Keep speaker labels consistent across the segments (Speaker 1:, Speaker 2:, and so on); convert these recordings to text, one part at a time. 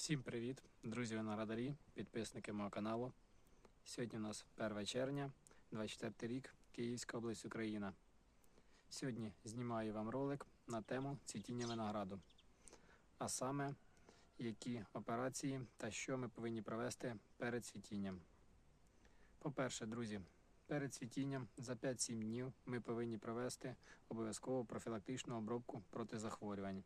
Speaker 1: Всім привіт, друзі виноградарі, підписники мого каналу. Сьогодні у нас 1 червня, 24 рік, Київська область, Україна. Сьогодні знімаю вам ролик на тему цвітіння винограду. А саме, які операції та що ми повинні провести перед цвітінням. По-перше, друзі, перед цвітінням за 5-7 днів ми повинні провести обов'язково профілактичну обробку проти захворювань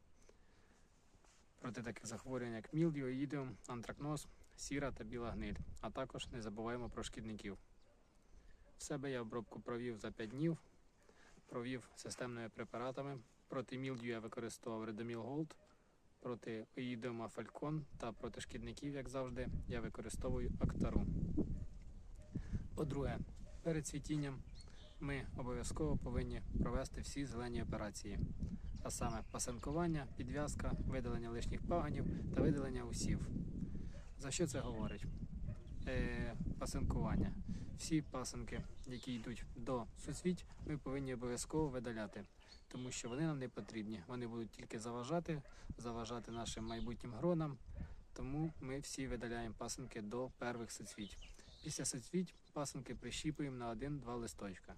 Speaker 1: проти таких захворювань, як мілдіо, ідіум, антракноз, сіра та біла гниль. А також не забуваємо про шкідників. В себе я обробку провів за 5 днів, провів системними препаратами. Проти мілдію я використовував Редоміл Голд, проти оїдіума Фалькон та проти шкідників, як завжди, я використовую Актару. По-друге, перед цвітінням ми обов'язково повинні провести всі зелені операції а саме пасинкування, підв'язка, видалення лишніх паганів та видалення усів. За що це говорить? Е, пасинкування. Всі пасинки, які йдуть до суцвіть, ми повинні обов'язково видаляти, тому що вони нам не потрібні. Вони будуть тільки заважати, заважати нашим майбутнім гронам. Тому ми всі видаляємо пасинки до перших соцвіть. Після соцвіть пасинки прищіпуємо на один-два листочка.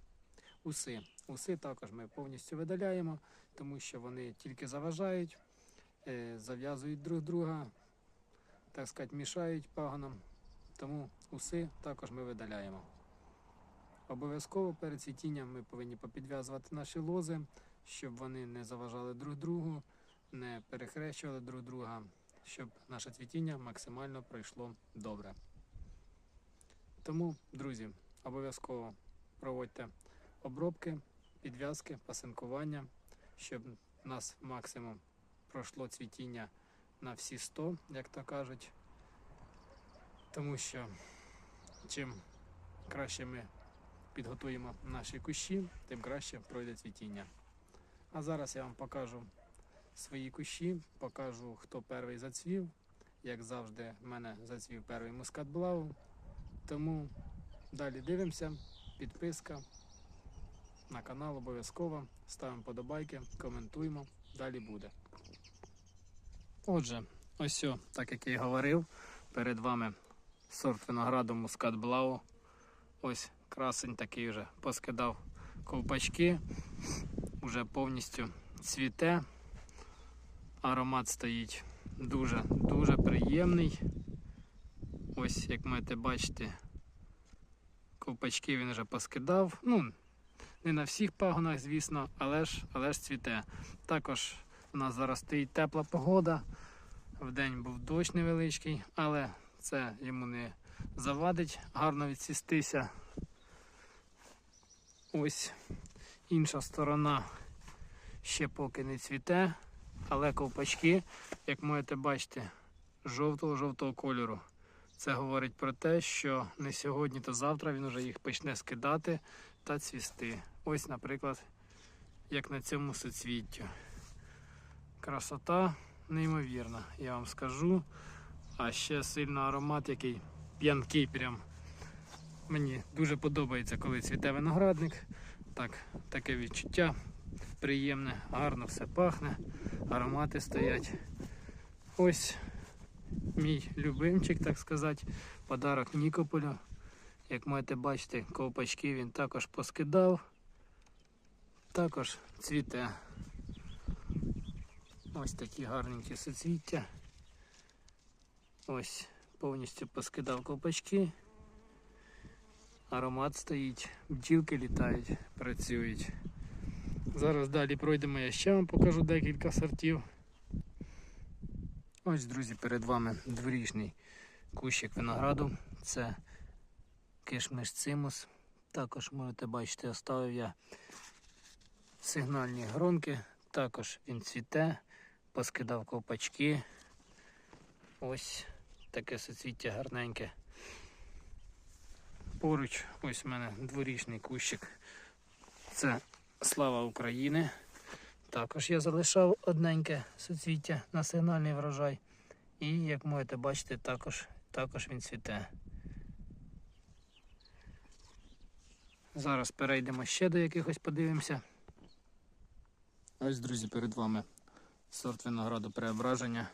Speaker 1: Уси. Уси також ми повністю видаляємо, тому що вони тільки заважають, е, зав'язують друг друга, так сказати, мішають пагонам. Тому уси також ми видаляємо. Обов'язково перед цвітінням ми повинні попідв'язувати наші лози, щоб вони не заважали друг другу, не перехрещували друг друга, щоб наше цвітіння максимально пройшло добре. Тому, друзі, обов'язково проводьте обробки, підв'язки, пасинкування, щоб у нас максимум пройшло цвітіння на всі 100, як то кажуть. Тому що чим краще ми підготуємо наші кущі, тим краще пройде цвітіння. А зараз я вам покажу свої кущі, покажу, хто перший зацвів. Як завжди, в мене зацвів перший мускат блау. Тому далі дивимося, підписка на канал обов'язково. Ставимо подобайки, коментуємо. Далі буде. Отже, ось, о, так як я і говорив, перед вами сорт винограду Мускат Блау. Ось красень такий вже поскидав ковпачки, вже повністю цвіте. Аромат стоїть дуже-дуже приємний. Ось, як можете бачити, ковпачки він вже поскидав. Ну, не на всіх пагонах, звісно, але ж, але ж цвіте. Також у нас зараз стоїть тепла погода. Вдень був дощ невеличкий, але це йому не завадить гарно відсістися. Ось інша сторона ще поки не цвіте, але ковпачки, як можете бачити, жовтого-жовтого кольору. Це говорить про те, що не сьогодні, то завтра він вже їх почне скидати та цвісти. Ось, наприклад, як на цьому суцвіттю. Красота неймовірна, я вам скажу. А ще сильно аромат, який п'янкий прям. Мені дуже подобається, коли цвіте виноградник. Так, Таке відчуття приємне, гарно все пахне, аромати стоять. Ось мій любимчик, так сказати, подарок Нікополю. Як можете бачити, ковпачки він також поскидав, також цвіте. Ось такі гарненькі соцвіття. Ось повністю поскидав ковпачки. Аромат стоїть, бджілки літають, працюють. Зараз далі пройдемо, я ще вам покажу декілька сортів. Ось, друзі, перед вами дворічний кущик винограду. Це кишмиш цимус. Також можете бачити, оставив я сигнальні гронки, також він цвіте, поскидав ковпачки. Ось таке соцвіття гарненьке. Поруч ось у мене дворічний кущик. Це слава України. Також я залишав одненьке суцвіття на сигнальний врожай. І, як можете бачити, також, також він цвіте. Зараз перейдемо ще до якихось подивимося. Ось, друзі, перед вами сорт винограду преображення.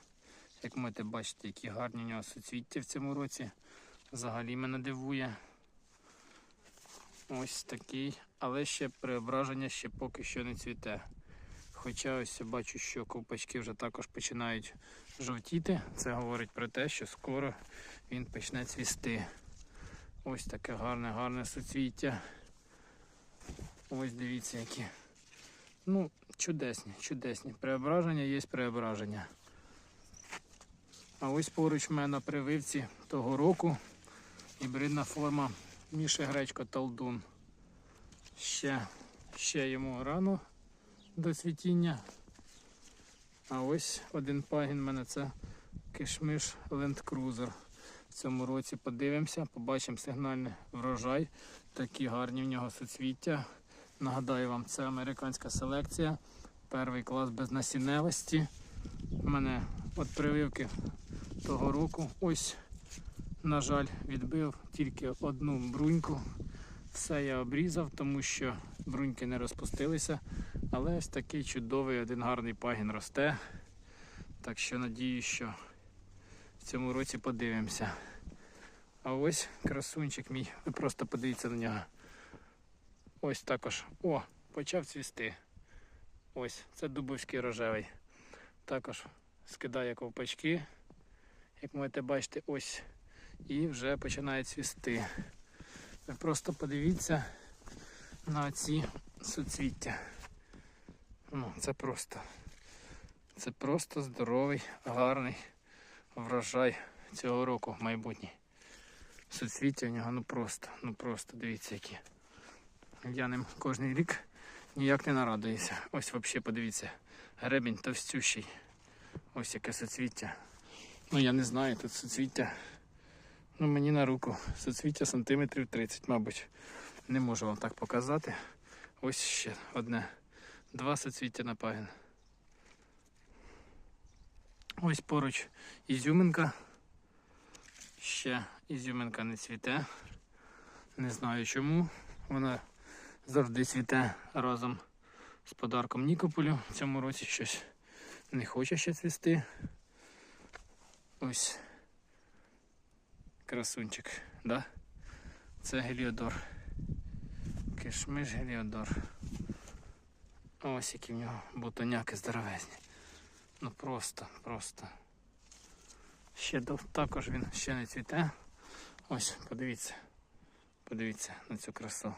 Speaker 1: Як можете бачити, які гарні у нього суцвіття в цьому році. Взагалі мене дивує. Ось такий, але ще преображення ще поки що не цвіте. Хоча ось я бачу, що ковпачки вже також починають жовтіти. Це говорить про те, що скоро він почне цвісти. Ось таке гарне, гарне суцвіття. Ось дивіться які. Ну, чудесні, чудесні. Преображення є преображення. А ось поруч в мене на прививці того року гібридна форма Міші Гречко Талдун. Ще, ще йому рано до цвітіння. А ось один пагін в мене це кишмиш Cruiser. В цьому році подивимося, побачимо сигнальний врожай. Такі гарні в нього суцвіття. Нагадаю вам, це американська селекція. Перший клас без насінневості. У мене от прививки того року. Ось, на жаль, відбив тільки одну бруньку. Все я обрізав, тому що бруньки не розпустилися. Але ось такий чудовий один гарний пагін росте. Так що надію, що в цьому році подивимося. А ось красунчик мій. Ви просто подивіться на нього. Ось також. О, почав цвісти. Ось, це дубовський рожевий. Також скидає ковпачки. Як можете бачити, ось. І вже починає цвісти. Ви просто подивіться на ці суцвіття. Ну, це просто. Це просто здоровий, гарний врожай цього року майбутній. Суцвіття в нього ну просто, ну просто дивіться які. Я ним кожен рік ніяк не нарадуюся. Ось взагалі подивіться. Гребінь товстющий. Ось яке суцвіття. Ну я не знаю, тут суцвіття. Ну мені на руку. Суцвіття сантиметрів 30, мабуть. Не можу вам так показати. Ось ще одне. Два суцвіття на пагін. Ось поруч ізюминка. Ще ізюминка не цвіте. Не знаю чому. Вона завжди цвіте разом з подарком Нікополю. В цьому році щось не хоче ще цвісти. Ось красунчик, да? Це геліодор. Кишмиш геліодор. Ось які в нього бутоняки здоровезні. Ну просто, просто. Ще також він ще не цвіте. Ось, подивіться. Подивіться на цю красу.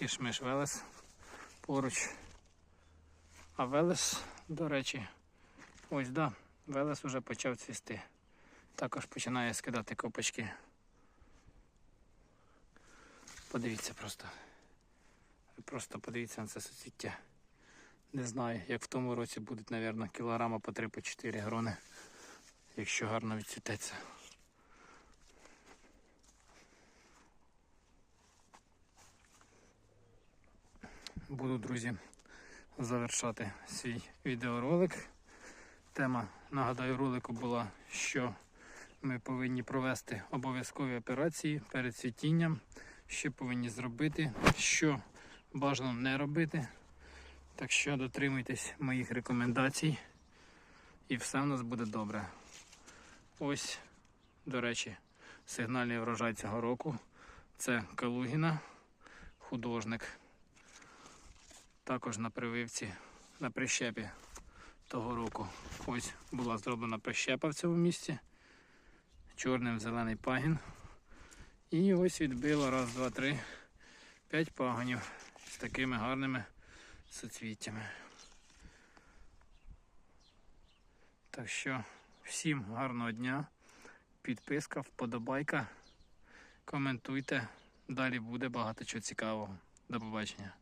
Speaker 1: Кишмиш Велес поруч. А Велес, до речі, ось да, Велес уже почав цвісти. Також починає скидати копачки. Подивіться просто. Просто подивіться на це суцвіття. Не знаю, як в тому році будуть, мабуть, кілограма по 3-4 грони, якщо гарно відцвітеться. Буду, друзі, завершати свій відеоролик. Тема, нагадаю, ролику була, що ми повинні провести обов'язкові операції перед цвітінням, що повинні зробити, що бажано не робити. Так що дотримуйтесь моїх рекомендацій і все в нас буде добре. Ось, до речі, сигнальний врожай цього року. Це Калугіна, художник. Також на прививці, на прищепі того року. Ось була зроблена прищепа в цьому місці. Чорним зелений пагін. І ось відбило раз, два, три, п'ять пагонів з такими гарними соцвіттями. Так що всім гарного дня. Підписка, вподобайка. Коментуйте. Далі буде багато чого цікавого. До побачення.